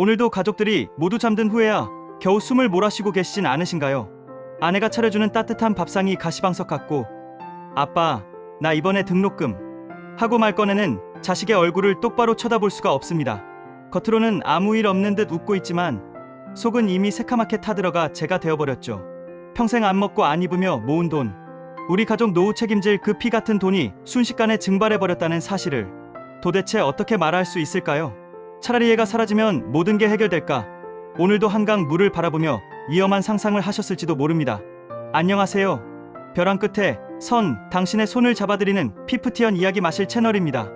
오늘도 가족들이 모두 잠든 후에야 겨우 숨을 몰아쉬고 계시진 않으신가요? 아내가 차려주는 따뜻한 밥상이 가시방석 같고 아빠 나 이번에 등록금 하고 말 꺼내는 자식의 얼굴을 똑바로 쳐다볼 수가 없습니다. 겉으로는 아무 일 없는 듯 웃고 있지만 속은 이미 새카맣게 타들어가 제가 되어버렸죠. 평생 안 먹고 안 입으며 모은 돈 우리 가족 노후 책임질 그 피 같은 돈이 순식간에 증발해버렸다는 사실을 도대체 어떻게 말할 수 있을까요? 차라리 얘가 사라지면 모든 게 해결될까? 오늘도 한강 물을 바라보며 위험한 상상을 하셨을지도 모릅니다. 안녕하세요. 벼랑 끝에 선 당신의 손을 잡아드리는 피프티언 이야기 마실 채널입니다.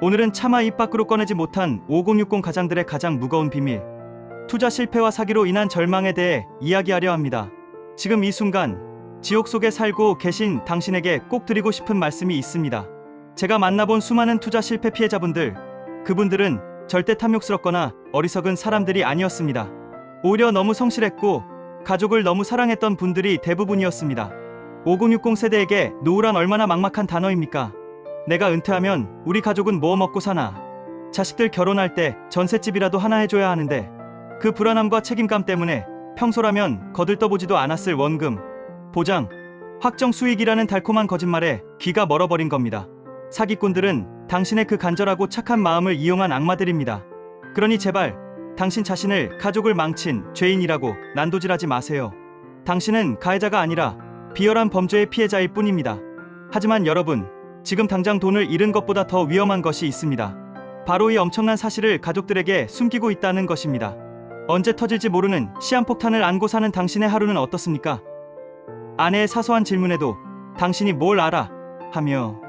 오늘은 차마 입 밖으로 꺼내지 못한 5060 가장들의 가장 무거운 비밀 투자 실패와 사기로 인한 절망에 대해 이야기하려 합니다. 지금 이 순간 지옥 속에 살고 계신 당신에게 꼭 드리고 싶은 말씀이 있습니다. 제가 만나본 수많은 투자 실패 피해자분들, 그분들은 절대 탐욕스럽거나 어리석은 사람들이 아니었습니다. 오히려 너무 성실했고 가족을 너무 사랑했던 분들이 대부분이었습니다. 5060 세대에게 노후란 얼마나 막막한 단어입니까? 내가 은퇴하면 우리 가족은 뭐 먹고 사나? 자식들 결혼할 때 전셋집이라도 하나 해줘야 하는데 그 불안함과 책임감 때문에 평소라면 거들떠보지도 않았을 원금, 보장, 확정 수익이라는 달콤한 거짓말에 귀가 멀어버린 겁니다. 사기꾼들은 당신의 그 간절하고 착한 마음을 이용한 악마들입니다. 그러니 제발 당신 자신을 가족을 망친 죄인이라고 난도질하지 마세요. 당신은 가해자가 아니라 비열한 범죄의 피해자일 뿐입니다. 하지만 여러분, 지금 당장 돈을 잃은 것보다 더 위험한 것이 있습니다. 바로 이 엄청난 사실을 가족들에게 숨기고 있다는 것입니다. 언제 터질지 모르는 시한폭탄을 안고 사는 당신의 하루는 어떻습니까? 아내의 사소한 질문에도 당신이 뭘 알아? 하며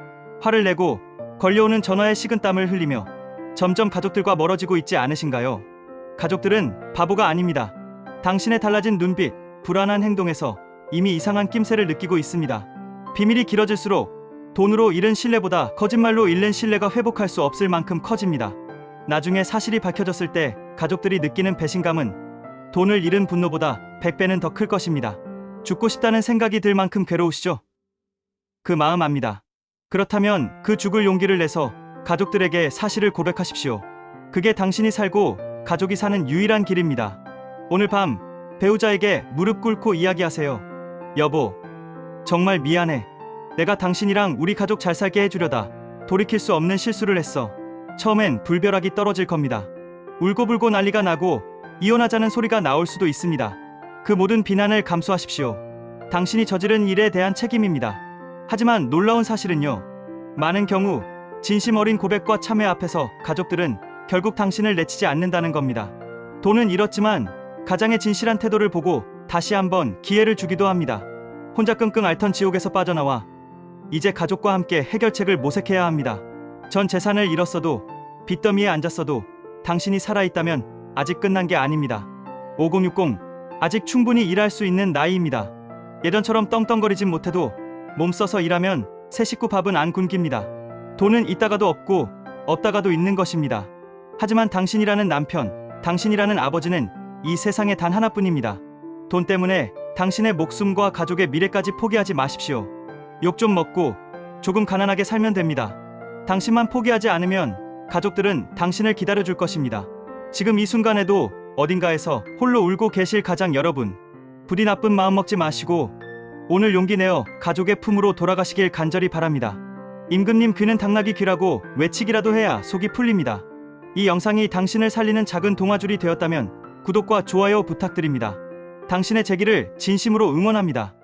화를 내고 걸려오는 전화에 식은땀을 흘리며 점점 가족들과 멀어지고 있지 않으신가요? 가족들은 바보가 아닙니다. 당신의 달라진 눈빛, 불안한 행동에서 이미 이상한 낌새를 느끼고 있습니다. 비밀이 길어질수록 돈으로 잃은 신뢰보다 거짓말로 잃는 신뢰가 회복할 수 없을 만큼 커집니다. 나중에 사실이 밝혀졌을 때 가족들이 느끼는 배신감은 돈을 잃은 분노보다 100배는 더 클 것입니다. 죽고 싶다는 생각이 들 만큼 괴로우시죠? 그 마음 압니다. 그렇다면 그 죽을 용기를 내서 가족들에게 사실을 고백하십시오. 그게 당신이 살고 가족이 사는 유일한 길입니다. 오늘 밤 배우자에게 무릎 꿇고 이야기하세요. 여보, 정말 미안해. 내가 당신이랑 우리 가족 잘 살게 해주려다 돌이킬 수 없는 실수를 했어. 처음엔 불벼락이 떨어질 겁니다. 울고불고 난리가 나고 이혼하자는 소리가 나올 수도 있습니다. 그 모든 비난을 감수하십시오. 당신이 저지른 일에 대한 책임입니다. 하지만 놀라운 사실은요. 많은 경우 진심 어린 고백과 참회 앞에서 가족들은 결국 당신을 내치지 않는다는 겁니다. 돈은 잃었지만 가장의 진실한 태도를 보고 다시 한번 기회를 주기도 합니다. 혼자 끙끙 앓던 지옥에서 빠져나와 이제 가족과 함께 해결책을 모색해야 합니다. 전 재산을 잃었어도 빚더미에 앉았어도 당신이 살아있다면 아직 끝난 게 아닙니다. 5060 아직 충분히 일할 수 있는 나이입니다. 예전처럼 떵떵거리진 못해도 몸 써서 일하면 새 식구 밥은 안 굶깁니다. 돈은 있다가도 없고 없다가도 있는 것입니다. 하지만 당신이라는 남편, 당신이라는 아버지는 이 세상에 단 하나뿐입니다. 돈 때문에 당신의 목숨과 가족의 미래까지 포기하지 마십시오. 욕 좀 먹고 조금 가난하게 살면 됩니다. 당신만 포기하지 않으면 가족들은 당신을 기다려줄 것입니다. 지금 이 순간에도 어딘가에서 홀로 울고 계실 가장 여러분, 부디 나쁜 마음 먹지 마시고 오늘 용기 내어 가족의 품으로 돌아가시길 간절히 바랍니다. 임금님 귀는 당나귀 귀라고 외치기라도 해야 속이 풀립니다. 이 영상이 당신을 살리는 작은 동화줄이 되었다면 구독과 좋아요 부탁드립니다. 당신의 재기를 진심으로 응원합니다.